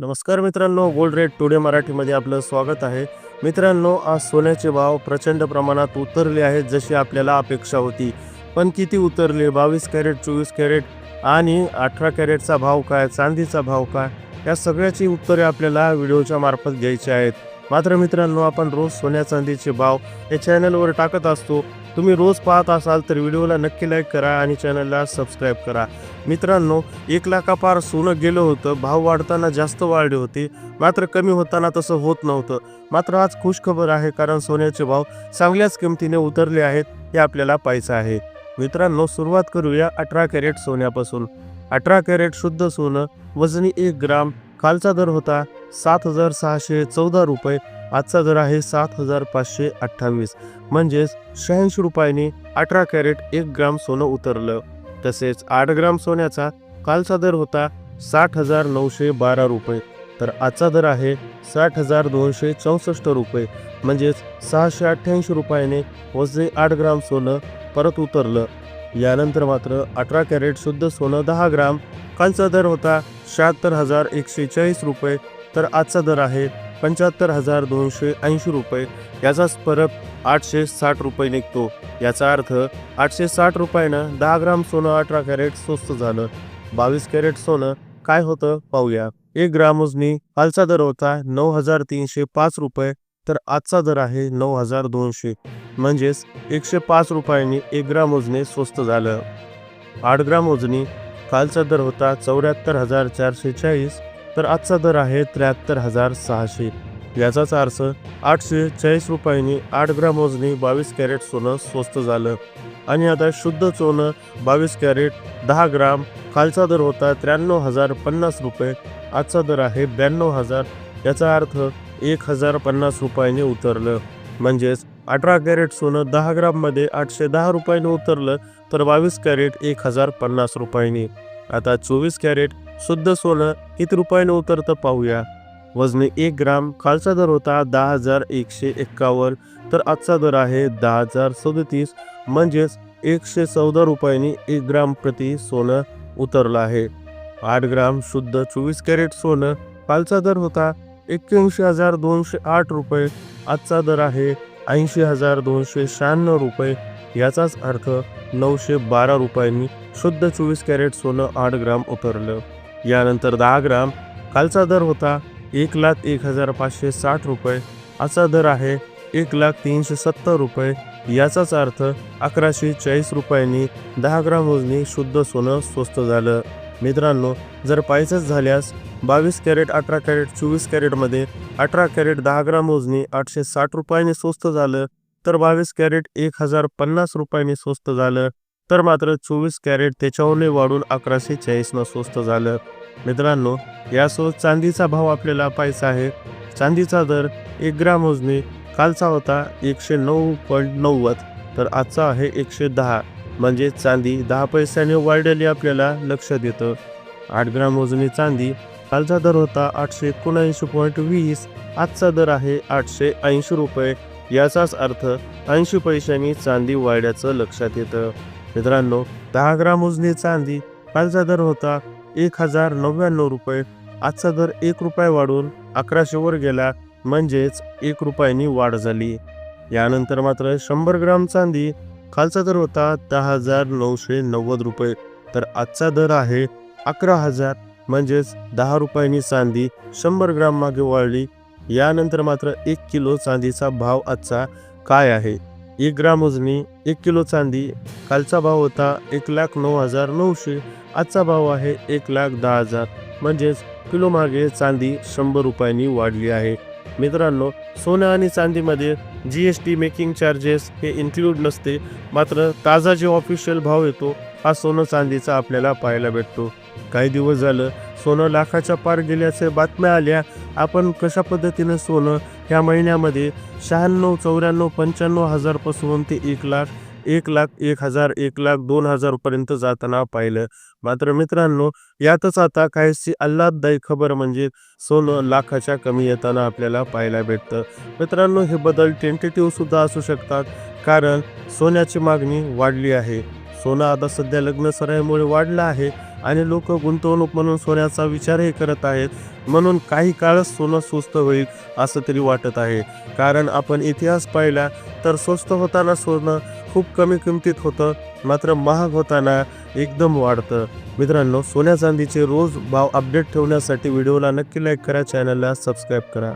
नमस्कार मित्रांनो gold rate today मराठीमध्ये आपलं स्वागत आहे. मित्रांनो आज सोन्याचे भाव प्रचंड प्रमाणात उतरले आहेत जशी आपल्याला अपेक्षा होती. पण किती उतरले? बावीस कॅरेट चोवीस कॅरेट आणि अठरा कॅरेटचा भाव काय? चांदीचा भाव काय? या सगळ्याची उत्तरे आपल्याला व्हिडिओच्या मार्फत घ्यायची आहेत. मात्र मित्रांनो आपण रोज सोन्या चांदीचे भाव या चॅनलवर टाकत असतो. तुम्ही रोज पाहत असाल तर व्हिडिओला नक्की लाईक करा आणि चॅनलला सबस्क्राईब करा. मित्रांनो एक लाखापार सोनं गेलं होतं. भाव वाढताना जास्त वाढले होते. मात्र कमी होताना तसं होत नव्हतं. मात्र आज खुश खबर आहे कारण सोन्याचे भाव चांगल्याच किमतीने उतरले आहेत हे आपल्याला पाहायचं आहे. मित्रांनो सुरुवात करूया अठरा कॅरेट सोन्यापासून. अठरा कॅरेट शुद्ध सोनं वजनी एक ग्राम. खालचा दर होता सात हजार सहाशे चौदा रुपये. आजचा दर आहे सात हजार पाचशे अठ्ठावीस. म्हणजेच शहाऐंशी रुपयांनी अठरा कॅरेट एक ग्राम सोनं उतरलं. तसेच आठ ग्राम सोन्याचा कालचा दर होता साठ हजार नऊशे बारा रुपये. तर आजचा दर आहे साठ हजार दोनशे चौसष्ट रुपये. म्हणजेच सहाशे अठ्ठ्याऐंशी रुपयाने वजने आठ ग्राम सोनं परत उतरलं. यानंतर मात्र अठरा कॅरेट शुद्ध सोनं दहा ग्राम. कालचा दर होता शहात्तर हजार एकशे चाळीस रुपये. तर आजचा दर आहे पंच्याहत्तर हजार दोनशे ऐंशी रुपये. याचाच फरक आठशे साठ रुपये निघतो. याचा अर्थ आठशे साठ रुपयानं दहा ग्राम सोनं अठरा कॅरेट स्वस्त झालं. बावीस कॅरेट सोनं काय होतं पाहूया. एक ग्राम उजनी कालचा दर होता नऊ हजार तीनशे पाच रुपये तर आजचा दर आहे नऊ हजार दोनशे. म्हणजेच एकशे पाच रुपयांनी एक ग्राम उजने स्वस्त झालं. आठ ग्राम उजनी कालचा दर होता चौऱ्याहत्तर हजार चारशे चाळीस तर आजचा दर आहे त्र्याहत्तर हजार सहाशे. याचाच अर्थ आठशे चाळीस रुपयांनी आठ ग्राम मोजणी बावीस कॅरेट सोनं स्वस्त झालं. आणि आता शुद्ध सोनं बावीस कॅरेट दहा ग्राम खालचा दर होता त्र्याण्णव हजार पन्नास रुपये आजचा दर आहे ब्याण्णव हजार. याचा अर्थ एक हजार पन्नास रुपयाने उतरलं. म्हणजेच अठरा कॅरेट सोनं दहा ग्राममध्ये आठशे दहा रुपयाने उतरलं तर बावीस कॅरेट एक हजार पन्नास रुपयाने. आता चोवीस कॅरेट शुद्ध सोनं किती रुपयाने उतरतं पाहूया. वजने एक ग्राम खालचा दर होता दहा हजार एकशे एक्कावन्न तर आजचा दर आहे दहा हजार सदतीस म्हणजेच एकशे चौदा रुपयांनी एक ग्राम प्रति सोनं उतरलं आहे. आठ ग्राम शुद्ध चोवीस कॅरेट सोनं कालचा दर होता एक्क्याऐंशी हजार दोनशे आठ रुपये आजचा दर आहे ऐंशी हजार दोनशे शहाण्णव रुपये याचाच अर्थ नऊशे बारा रुपयांनी शुद्ध चोवीस कॅरेट सोनं आठ ग्राम उतरलं. यानंतर दहा ग्राम कालचा दर होता एक लाख एक हजार पाचशे साठ रुपये. असा दर आहे एक लाख तीनशे सत्तर रुपये. याचाच अर्थ अकराशे चाळीस रुपयांनी दहा ग्राम वजनी शुद्ध सोनं स्वस्त झालं. मित्रांनो जर पाहिजेच झाल्यास बावीस कॅरेट अठरा कॅरेट चोवीस कॅरेटमध्ये अठरा कॅरेट दहा ग्राम वजनी आठशे साठ रुपयांनी स्वस्त झालं तर बावीस कॅरेट एक हजार पन्नास रुपयांनी स्वस्त झालं तर मात्र चोवीस कॅरेट त्याच्याहूनही वाढून अकराशे चाळीसनं स्वस्त झालं. मित्रांनो यासोबत चांदीचा भाव आपल्याला पाहायचा आहे. चांदीचा दर एक ग्राम मोजणी कालचा होता एकशे नऊ पॉईंट नव्वद तर आजचा आहे एकशे दहा. म्हणजे चांदी दहा पैशाने वाढलेली आपल्याला लक्षात येतं आठ ग्राम मोजणी चांदी कालचा दर होता आठशे एकोणऐंशी पॉईंट वीस आजचा दर आहे आठशे ऐंशी रुपये. याचाच अर्थ ऐंशी पैशांनी चांदी वाढल्याचं लक्षात येतं. मित्रांनो दहा ग्राम मोजणी चांदी कालचा दर होता एक हजार नव्याण्णव रुपये. आजचा दर एक रुपये वाढून अकराशेवर गेला म्हणजेच एक रुपयानी वाढ झाली. यानंतर मात्र शंभर ग्राम चांदी खालचा दर होता दहा हजार नऊशे नव्वद रुपये. तर आजचा दर आहे अकरा हजार म्हणजेच दहा रुपयांनी चांदी शंभर ग्राम मागे वाढली. यानंतर मात्र एक किलो चांदीचा भाव आजचा काय आहे? एक ग्राम उजनी एक किलो चांदी कालचा भाव होता एक लाख नऊ हजार नऊशे आजचा भाव आहे एक लाख दहा हजार. म्हणजेच किलो मागे चांदी शंभर रुपयांनी वाढली आहे. मित्रांनो सोनं आणि चांदीमध्ये G S T making charges हे इन्क्लूड नसते मात्र ताजा जे ऑफिशियल भाव येतो हा सोनं चांदीचा आपल्याला पाहायला भेटतो. काही दिवस झालं सोनं लाखाच्या पार गेल्याचे बातम्या आल्या. आपण कशा पद्धतीनं सोनं ह्या महिन्यामध्ये शहाण्णव चौऱ्याण्णव पंच्याण्णव हजारपासून ते एक लाख एक लाख एक हजार एक लाख दोन हजारपर्यंत जाताना पाहिलं. मात्र मित्रांनो यातच आता काहीशी आल्हाददायी खबर म्हणजे सोनं लाखाच्या कमी येताना आपल्याला पाहायला भेटतं. मित्रांनो हे बदल टेंटेटिव्ह सुद्धा असू शकतात कारण सोन्याची मागणी वाढली आहे. सोनं आता सध्या लग्न सरायमुळे वाढलं आहे. आणि लोक गुंतवणूक म्हणून सोन्याचा विचारही करत आहेत. म्हणून काही काळच सोनं स्वस्त होईल असं तरी वाटत आहे. कारण आपण इतिहास पाहिला तर स्वस्त होताना सोनं खूप कमी किमतीत होतं मात्र महाग होताना एकदम वाढतं. मित्रांनो सोन्या चांदीचे रोज भाव अपडेट ठेवण्यासाठी व्हिडिओला नक्की लाईक करा चॅनलला सबस्क्राईब करा.